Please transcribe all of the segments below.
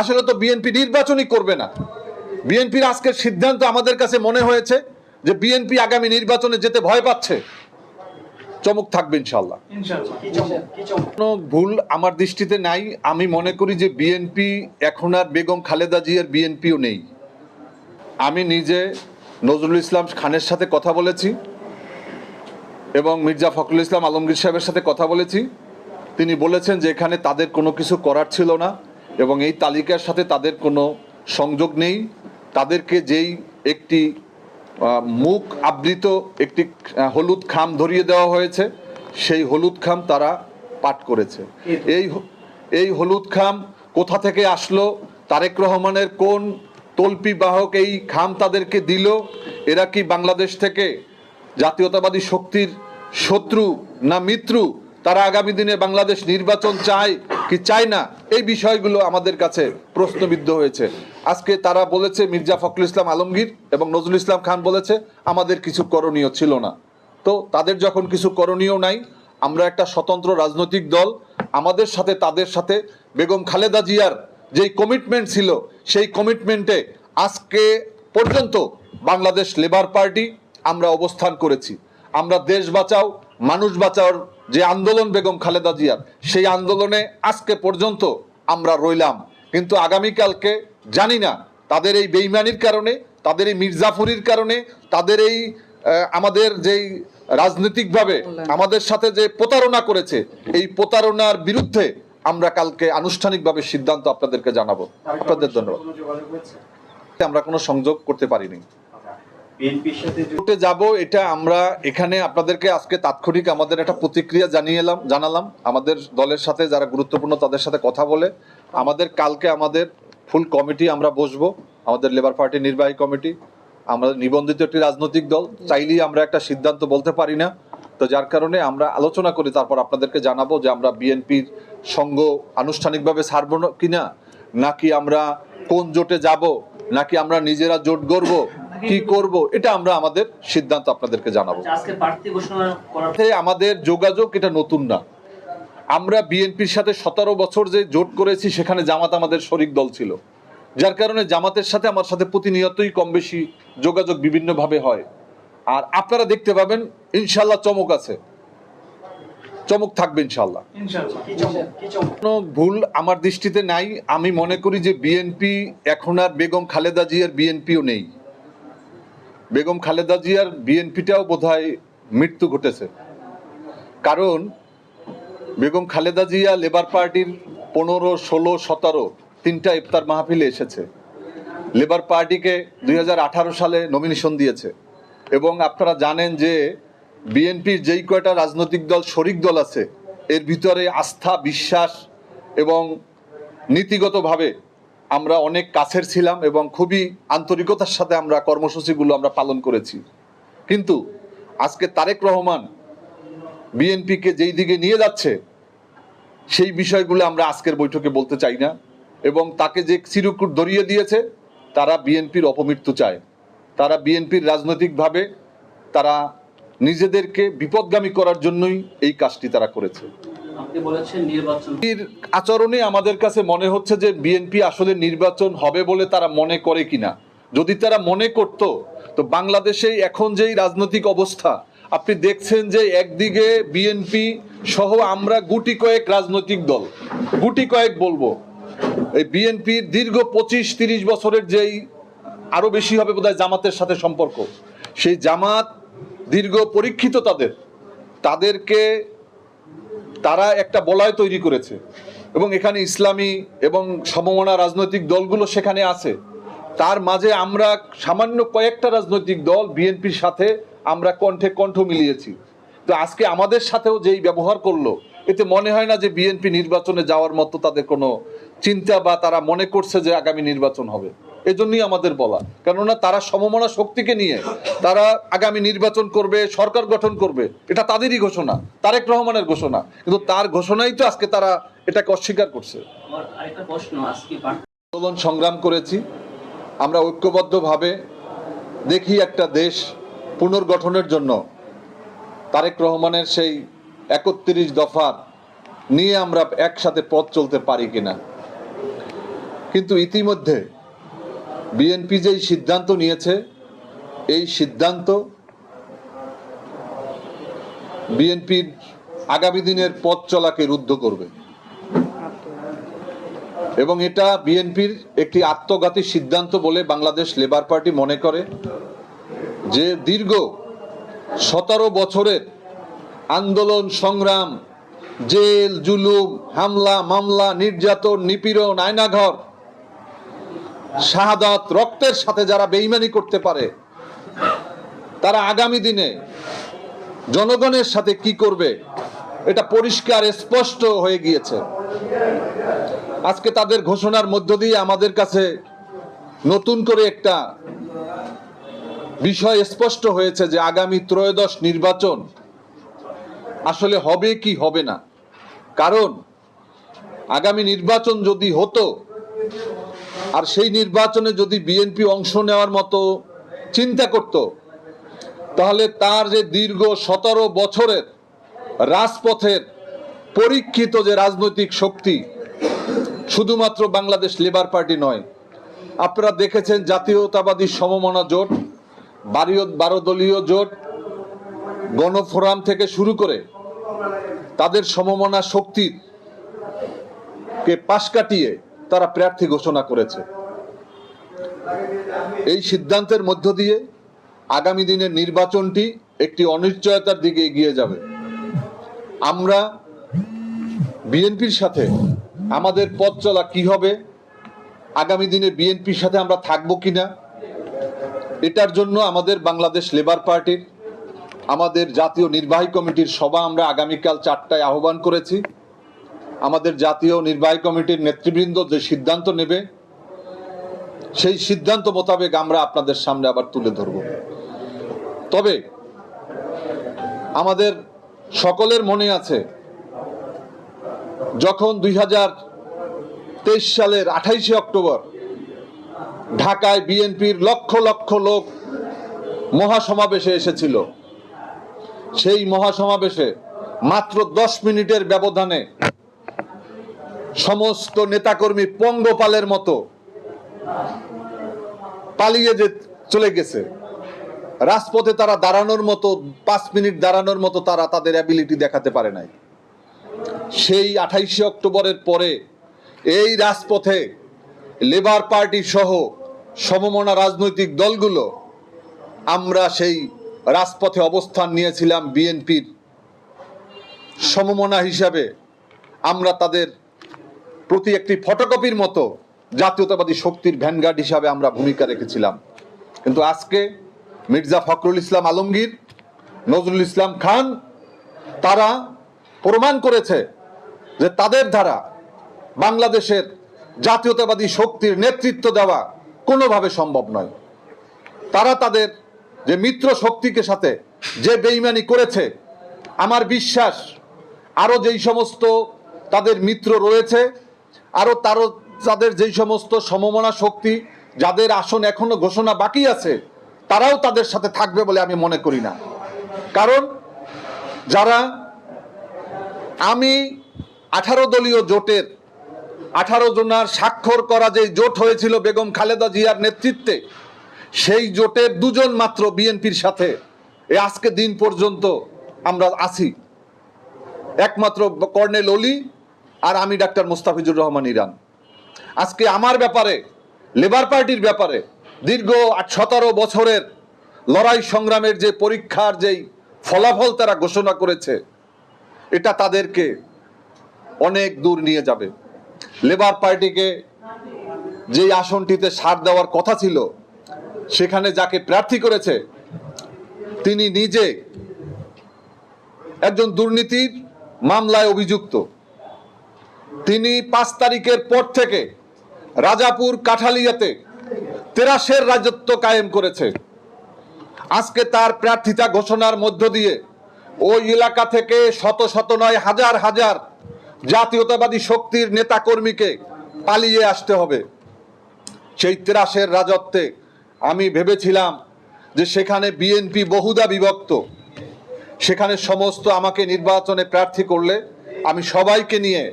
আসলে তো বিএনপি নির্বাচনই করবে না। বিএনপির আজকের সিদ্ধান্ত আমাদের কাছে মনে হয়েছে যে বিএনপি আগামী নির্বাচনে যেতে ভয় পাচ্ছে। চমক থাকবে ইনশাল্লাহ কোনো ভুল আমার দৃষ্টিতে নাই। আমি মনে করি যে বিএনপি এখন আর বেগম খালেদা জিয়ার বিএনপিও নেই। আমি নিজে নজরুল ইসলাম খানের সাথে কথা বলেছি এবং মির্জা ফখরুল ইসলাম আলমগীর সাহেবের সাথে কথা বলেছি। তিনি বলেছেন যে এখানে তাদের কোনো কিছু করার ছিল না। এবং এই তালিকার সাথে তাদের কোনো সংযোগ নেই। তাদেরকে যেই একটি মুখ আবৃত একটি হলুদ খাম ধরিয়ে দেওয়া হয়েছে, সেই হলুদ খাম তারা পাঠ করেছে। এই এই হলুদ খাম কোথা থেকে আসলো, তারেক রহমানের কোন তল্পি বাহক এই খাম তাদেরকে দিল, এরা কি বাংলাদেশ থেকে জাতীয়তাবাদী শক্তির শত্রু না মিত্রু? তারা আগামী দিনে বাংলাদেশ নির্বাচন চায় কি চায় না, এই বিষয়গুলো আমাদের কাছে প্রশ্নবিদ্ধ হয়েছে। আজকে তারা বলেছে, মির্জা ফখরুল ইসলাম আলমগীর এবং নজরুল ইসলাম খান বলেছে, আমাদের কিছু করণীয় ছিল না। তো তাদের যখন কিছু করণীয় নাই, আমরা একটা স্বতন্ত্র রাজনৈতিক দল, আমাদের সাথে তাদের সাথে বেগম খালেদা জিয়ার যেই কমিটমেন্ট ছিল, সেই কমিটমেন্টে আজকে পর্যন্ত বাংলাদেশ লেবার পার্টি আমরা অবস্থান করেছি। আমরা দেশ বাঁচাও, মানুষ বাঁচাওর যে আন্দোলন বেগম খালেদা জিয়ার সেই আন্দোলনে আজকে পর্যন্ত আমরা রইলাম। কিন্তু আগামীকালকে জানি না তাদের এই বেইমানির কারণে তাদের এই মির্জাফরির কারণে তাদের এই আমাদের যেই রাজনৈতিকভাবে আমাদের সাথে যে প্রতারণা করেছে এই প্রতারণার বিরুদ্ধে আমরা কালকে আনুষ্ঠানিকভাবে সিদ্ধান্ত আপনাদেরকে জানাব। আপনাদের ধন্যবাদ। আমরা কোনো সংযোগ করতে পারিনি। যাব, এটা আমরা এখানে আপনাদেরকে আজকে তাৎক্ষণিক আমাদের একটা প্রতিক্রিয়া জানিয়ে এলাম, জানালাম। আমাদের দলের সাথে যারা গুরুত্বপূর্ণ, তাদের সাথে কথা বলে আমাদের কালকে আমাদের ফুল কমিটি আমরা বসবো, আমাদের লেবার পার্টির নির্বাহী কমিটি। আমরা নিবন্ধিত একটি রাজনৈতিক দল, চাইলেই আমরা একটা সিদ্ধান্ত বলতে পারি না। তো যার কারণে আমরা আলোচনা করি, তারপর আপনাদেরকে জানাব যে আমরা বিএনপির সঙ্গ আনুষ্ঠানিকভাবে ছাড়বো কিনা? নাকি আমরা কোন জোটে যাব? নাকি আমরা নিজেরা জোট গড়ব? কি করব এটা আমরা আমাদের সিদ্ধান্ত আপনাদেরকে জানাব। আচ্ছা, আমাদের যোগাযোগ এটা নতুন না। আমরা বিএনপির সাথে সতেরো বছর যে জোট করেছি সেখানে জামাত আমাদের শরিক দল ছিল। যার কারণে জামাতের সাথে আমার সাথে প্রতিনিয়তই কম বেশি যোগাযোগ বিভিন্নভাবে হয়। আর আপনারা দেখতে পাবেন ইনশাল্লাহ চমক আছে। চমক থাকবে ইনশাল্লাহ কি চমক? কি চমক? কোনো ভুল আমার দৃষ্টিতে নাই। আমি মনে করি যে বিএনপি এখন আর বেগম খালেদা জিয়ার বিএনপিও নেই। বেগম খালেদা জিয়ার বিএনপিটাও বোধহয় মৃত্যু ঘটেছে। কারণ বেগম খালেদা জিয়া লেবার পার্টির পনেরো, ষোলো, সতেরো তিনটা ইফতার মাহফিলে এসেছে। লেবার পার্টিকে দুই হাজার আঠারো সালে নমিনেশন দিয়েছে। এবং আপনারা জানেন যে বিএনপির যেই কয়টা রাজনৈতিক দল, শরিক দল আছে, এর ভিতরে আস্থা, বিশ্বাস এবং নীতিগতভাবে আমরা অনেক কাছের ছিলাম এবং খুবই আন্তরিকতার সাথে আমরা কর্মসূচিগুলো আমরা পালন করেছি। কিন্তু আজকে তারেক রহমান বিএনপিকে যেই দিকে নিয়ে যাচ্ছে, সেই বিষয়গুলো আমরা আজকের বৈঠকে বলতে চাই না এবং তাকে যে চিরকুট ধরিয়ে দিয়েছে, তারা বিএনপির অপমৃত্যু চায়। তারা বিএনপির রাজনৈতিকভাবে তারা নিজেদেরকে বিপদগামী করার জন্যই এই কাজটি তারা করেছে। আচরণে আমাদের কাছে মনে হচ্ছে যে বিএনপি আসলে নির্বাচন হবে বলে তারা মনে করে কিনা। যদি তারা মনে করত, তো বাংলাদেশে এখন যেই রাজনৈতিক অবস্থা, আপনি দেখছেন যে একদিকে বিএনপি সহ আমরা গুটি কয়েক রাজনৈতিক দল, গুটি কয়েক বলব। এই বিএনপির দীর্ঘ পঁচিশ, তিরিশ বছরের যেই আরও বেশি হবে বোধহয় জামাতের সাথে সম্পর্ক, সেই জামাত দীর্ঘ পরীক্ষিত তাদের। তাদেরকে তারা একটা বলয় তৈরি করেছে। এবং এখানে ইসলামী এবং সমমনা রাজনৈতিক দলগুলো সেখানে আছে। তার মাঝে আমরা সামান্য কয়েকটা রাজনৈতিক দল বিএনপির সাথে আমরা কণ্ঠে কণ্ঠ মিলিয়েছি। তো আজকে আমাদের সাথেও যেই ব্যবহার করল, এতে মনে হয় না যে বিএনপি নির্বাচনে যাওয়ার মতো তাদের কোনো চিন্তা বা তারা মনে করছে যে আগামী নির্বাচন হবে। এজন্যই আমাদের বলা। কেননা তারা সমমনা শক্তিকে নিয়ে তারা আগামী নির্বাচন করবে সরকার গঠন করবে এটা তাদেরই ঘোষণা তারেক রহমানের ঘোষণা। কিন্তু তার ঘোষণাই তো আজকে তারা এটাকে অস্বীকার করছে। আন্দোলন সংগ্রাম করেছি আমরা ঐক্যবদ্ধভাবে দেখি একটা দেশ পুনর্গঠনের জন্য তারেক রহমানের সেই একত্রিশ দফার নিয়ে আমরা একসাথে পথ চলতে পারি কিনা। কিন্তু ইতিমধ্যে বিএনপি যেই সিদ্ধান্ত নিয়েছে, এই সিদ্ধান্ত বিএনপির আগামী দিনের পথ চলাকে রুদ্ধ করবে। এবং এটা বিএনপির একটি আত্মঘাতী সিদ্ধান্ত বলে বাংলাদেশ লেবার পার্টি মনে করে যে দীর্ঘ সতেরো বছরের আন্দোলন, সংগ্রাম, জেল, জুলুম, হামলা, মামলা, নির্যাতন, নিপীড়ন, আয়নাঘর শাহাদাত রক্তের সাথে যারা বেইমানি করতে পারে, তারা আগামী দিনে জনগণের সাথে কি করবে, এটা পরিষ্কার, স্পষ্ট হয়ে গিয়েছে। আজকে তাদের ঘোষণার মধ্য দিয়ে আমাদের কাছে নতুন করে একটা বিষয় স্পষ্ট হয়েছে যে আগামী ত্রয়োদশ নির্বাচন আসলে হবে কি হবে না। কারণ আগামী নির্বাচন যদি হতো আর সেই নির্বাচনে যদি বিএনপি অংশ নেওয়ার মতো চিন্তা করত, তাহলে তার যে দীর্ঘ সতেরো বছরের রাজপথের পরীক্ষিত যে রাজনৈতিক শক্তি, শুধুমাত্র বাংলাদেশ লেবার পার্টি নয়, আপনারা দেখেছেন জাতীয়তাবাদী সমমনা জোট বারো দলীয় জোট, গণফোরাম থেকে শুরু করে তাদের সমমনা শক্তির কে পাশ কাটিয়ে তারা প্রার্থী ঘোষণা করেছে। এই সিদ্ধান্তের মধ্য দিয়ে আগামী দিনের নির্বাচনটি একটি অনিশ্চয়তার দিকে এগিয়ে যাবে। আমরা বিএনপির সাথে আমাদের পথ চলা কি হবে, আগামী দিনে বিএনপির সাথে আমরা থাকব কিনা, এটার জন্য আমাদের বাংলাদেশ লেবার পার্টির, আমাদের জাতীয় নির্বাহী কমিটির সভা আমরা আগামীকাল চারটায় আহ্বান করেছি। আমাদের জাতীয় নির্বাহী কমিটির নেতৃবৃন্দ যে সিদ্ধান্ত নেবে, সেই সিদ্ধান্ত মোতাবেক আমরা আপনাদের সামনে আবার তুলে ধরব। তবে আমাদের সকলের মনে আছে, যখন দুই হাজার তেইশ সালের আঠাইশে অক্টোবর ঢাকায় বিএনপির লক্ষ লক্ষ লোক মহাসমাবেশে এসেছিল, সেই মহাসমাবেশে মাত্র দশ মিনিটের ব্যবধানে সমস্ত নেতাকর্মী পঙ্গপালের মতো পালিয়ে যে চলে গেছে। রাজপথে তারা দাঁড়ানোর মতো, পাঁচ মিনিট দাঁড়ানোর মতো তারা তাদের অ্যাবিলিটি দেখাতে পারে নাই। সেই আঠাইশে অক্টোবরের পরে এই রাজপথে লেবার পার্টি সহ সমমনা রাজনৈতিক দলগুলো আমরা সেই রাজপথে অবস্থান নিয়েছিলাম বিএনপির সমমনা হিসাবে। আমরা তাদের প্রতি একটি ফটোকপির মতো জাতীয়তাবাদী শক্তির ভ্যানগার্ড হিসাবে আমরা ভূমিকা রেখেছিলাম। কিন্তু আজকে মির্জা ফখরুল ইসলাম আলমগীর, নজরুল ইসলাম খান, তারা প্রমাণ করেছে যে তাদের দ্বারা বাংলাদেশের জাতীয়তাবাদী শক্তির নেতৃত্ব দেওয়া কোনোভাবে সম্ভব নয়। তারা তাদের যে মিত্র শক্তিকে সাথে যে বেইমানি করেছে, আমার বিশ্বাস আরও যেই সমস্ত তাদের মিত্র রয়েছে আরও তারও তাদের যেই সমস্ত সমমনা শক্তি, যাদের আসন এখনও ঘোষণা বাকি আছে, তারাও তাদের সাথে থাকবে বলে আমি মনে করি না। কারণ যারা আমি আঠারো দলীয় জোটের, আঠারো জনার স্বাক্ষর করা যে জোট হয়েছিল বেগম খালেদা জিয়ার নেতৃত্বে, সেই জোটের দুজন মাত্র বিএনপির সাথে এ আজকে দিন পর্যন্ত আমরা আছি। একমাত্র কর্নেল অলি আর আমি ডাক্তার মুস্তাফিজুর রহমান ইরান। আজকে আমার ব্যাপারে, লেবার পার্টির ব্যাপারে দীর্ঘ আট সতেরো বছরের লড়াই সংগ্রামের যে পরীক্ষার যেই ফলাফল তারা ঘোষণা করেছে, এটা তাদেরকে অনেক দূর নিয়ে যাবে। লেবার পার্টিকে যেই আসনটিতে সার দেওয়ার কথা ছিল, সেখানে যাকে প্রার্থী করেছে, তিনি নিজে একজন দুর্নীতির মামলায় অভিযুক্ত। তিনি পাঁচ তারিখের পর থেকে রাজাপুর কাঠালিয়াতে তেরাশের রাজত্ব কায়েম করেছে। আজকে তার প্রার্থিতা ঘোষণার মধ্য দিয়ে ওই এলাকা থেকে শত শত নয়, হাজার হাজার জাতীয়তাবাদী শক্তির নেতা কর্মীকে পালিয়ে আসতে হবে। সেই তেরাশের রাজত্বে আমি ভেবেছিলাম যে সেখানে বিএনপি বহুদা বিভক্ত। সেখানে সমস্ত আমাকে নির্বাচনে প্রার্থী করলে আমি সবাইকে নিয়ে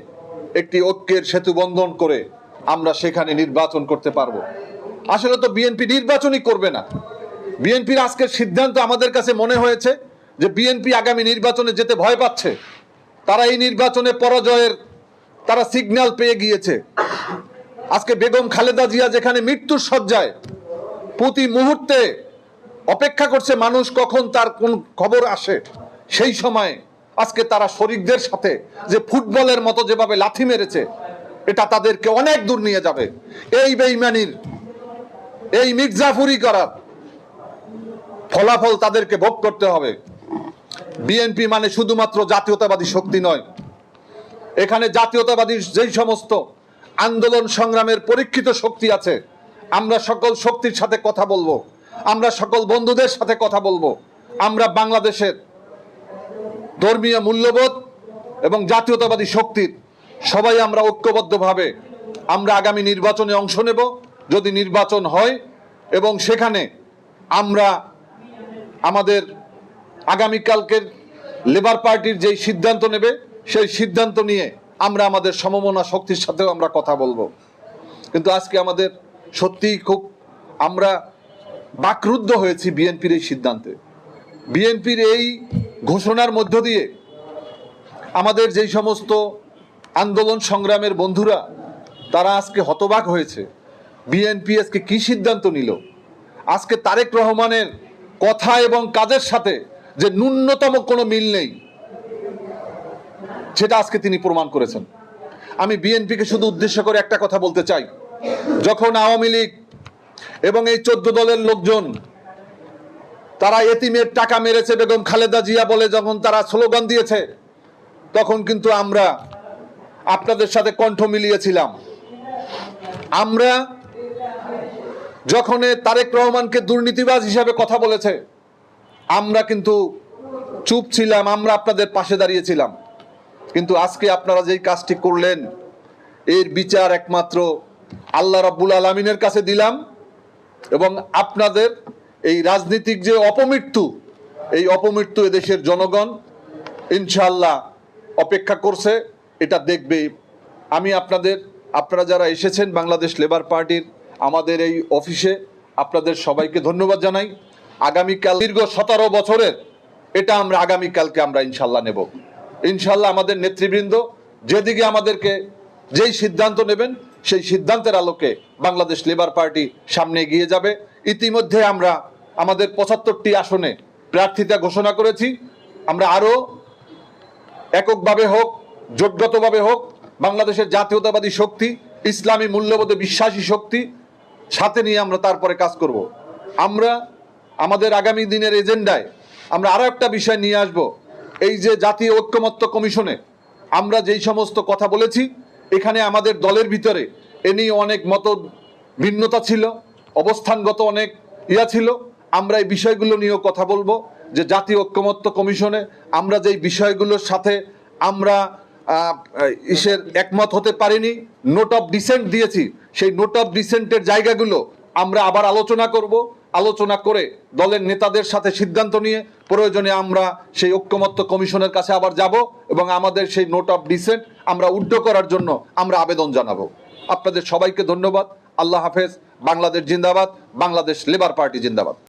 একটি ঐক্যের সেতু বন্ধন করে আমরা সেখানে নির্বাচন করতে পারব। আসলে তো বিএনপি নির্বাচনই করবে না। বিএনপির আজকের সিদ্ধান্ত আমাদের কাছে মনে হয়েছে যে বিএনপি আগামী নির্বাচনে যেতে ভয় পাচ্ছে। তারা এই নির্বাচনে পরাজয়ের, তারা সিগন্যাল পেয়ে গিয়েছে। আজকে বেগম খালেদা জিয়া যেখানে মৃত্যুর সজ্জায় প্রতি মুহূর্তে অপেক্ষা করছে মানুষ কখন তার কোন খবর আসে, সেই সময় আজকে তারা শরিকদের সাথে যে ফুটবলের মতো যেভাবে লাথি মেরেছে, এটা তাদেরকে অনেক দূর নিয়ে যাবে। এই বেইমানির, এই মির্জাফুরি করার ফলাফল তাদেরকে ভোগ করতে হবে। বিএনপি মানে শুধুমাত্র জাতীয়তাবাদী শক্তি নয়। এখানে জাতীয়তাবাদী যেই সমস্ত আন্দোলন সংগ্রামের পরীক্ষিত শক্তি আছে, আমরা সকল শক্তির সাথে কথা বলব, আমরা সকল বন্ধুদের সাথে কথা বলব, আমরা বাংলাদেশের ধর্মীয় মূল্যবোধ এবং জাতীয়তাবাদী শক্তির। সবাই আমরা ঐক্যবদ্ধভাবে আমরা আগামী নির্বাচনে অংশ নেব, যদি নির্বাচন হয় এবং সেখানে আমরা আমাদের আগামীকালকের লেবার পার্টির যেই সিদ্ধান্ত নেবে, সেই সিদ্ধান্ত নিয়ে আমরা আমাদের সমমনা শক্তির সাথেও আমরা কথা বলব। কিন্তু আজকে আমাদের সত্যিই খুব আমরা বাকরুদ্ধ হয়েছি বিএনপির এই সিদ্ধান্তে। বিএনপির এই ঘোষণার মধ্য দিয়ে আমাদের যেই সমস্ত আন্দোলন সংগ্রামের বন্ধুরা, তারা আজকে হতবাক হয়েছে। বিএনপি আজকে কি সিদ্ধান্ত নিল? আজকে তারেক রহমানের কথা এবং কাজের সাথে যে ন্যূনতম কোনো মিল নেই, সেটা আজকে তিনি প্রমাণ করেছেন। আমি বিএনপিকে শুধু উদ্দেশ্য করে একটা কথা বলতে চাই। যখন আওয়ামী লীগ এবং এই চোদ্দ দলের লোকজন তারা এতিমের টাকা মেরেছে বেগম খালেদা জিয়া বলে যখন তারা স্লোগান দিয়েছে, তখন কিন্তু আমরা আপনাদের সাথে কণ্ঠ মিলিয়েছিলাম। আমরা যখন তারেক রহমানকে দুর্নীতিবাজ হিসাবে কথা বলেছে, আমরা কিন্তু চুপ ছিলাম, আমরা আপনাদের পাশে দাঁড়িয়েছিলাম। কিন্তু আজকে আপনারা যেই কাজটি করলেন, এর বিচার একমাত্র আল্লাহ রাব্বুল আলমিনের কাছে দিলাম এবং আপনাদের এই রাজনীতিক যে অপমৃত্যু, এই অপমৃত্যু এদেশের জনগণ ইনশাল্লাহ অপেক্ষা করছে, এটা দেখবে। আমি আপনাদের, আপনারা যারা এসেছেন বাংলাদেশ লেবার পার্টির আমাদের এই অফিসে, আপনাদের সবাইকে ধন্যবাদ জানাই। আগামীকাল দীর্ঘ সতেরো বছরের, এটা আমরা আগামীকালকে আমরা ইনশাল্লাহ নেব। ইনশাল্লাহ আমাদের নেতৃবৃন্দ যেদিকে আমাদেরকে যেই সিদ্ধান্ত নেবেন, সেই সিদ্ধান্তের আলোকে বাংলাদেশ লেবার পার্টি সামনে এগিয়ে যাবে। ইতিমধ্যে আমরা আমাদের পঁচাত্তরটি আসনে প্রার্থিতা ঘোষণা করেছি। আমরা আরও এককভাবে হোক যোগ্যতভাবে হোক, বাংলাদেশের জাতীয়তাবাদী শক্তি, ইসলামী মূল্যবোধে বিশ্বাসী শক্তি, সাথে নিয়ে আমরা তারপরে কাজ করব। আমরা আমাদের আগামী দিনের এজেন্ডায় আমরা আরও একটা বিষয় নিয়ে আসব। এই যে জাতীয় ঐক্যমত্য কমিশনে আমরা যেই সমস্ত কথা বলেছি, এখানে আমাদের দলের ভিতরে এ নিয়ে অনেক মত ভিন্নতা ছিল, অবস্থানগত অনেক ইয়া ছিল। আমরা এই বিষয়গুলো নিয়েও কথা বলব, যে জাতীয় ঐক্যমত্য কমিশনে আমরা যেই বিষয়গুলোর সাথে আমরা ইসের একমত হতে পারিনি নোট অফ ডিসেন্ট দিয়েছি, সেই নোট অফ ডিসেন্টের জায়গাগুলো আমরা আবার আলোচনা করব, আলোচনা করে দলের নেতাদের সাথে সিদ্ধান্ত নিয়ে প্রয়োজনে আমরা সেই ঐক্যমত্য কমিশনের কাছে আবার যাব এবং আমাদের সেই নোট অফ ডিসেন্ট আমরা উড্ড করার জন্য আমরা আবেদন জানাব। আপনাদের সবাইকে ধন্যবাদ। আল্লাহ হাফেজ। বাংলাদেশ জিন্দাবাদ। বাংলাদেশ লেবার পার্টি জিন্দাবাদ।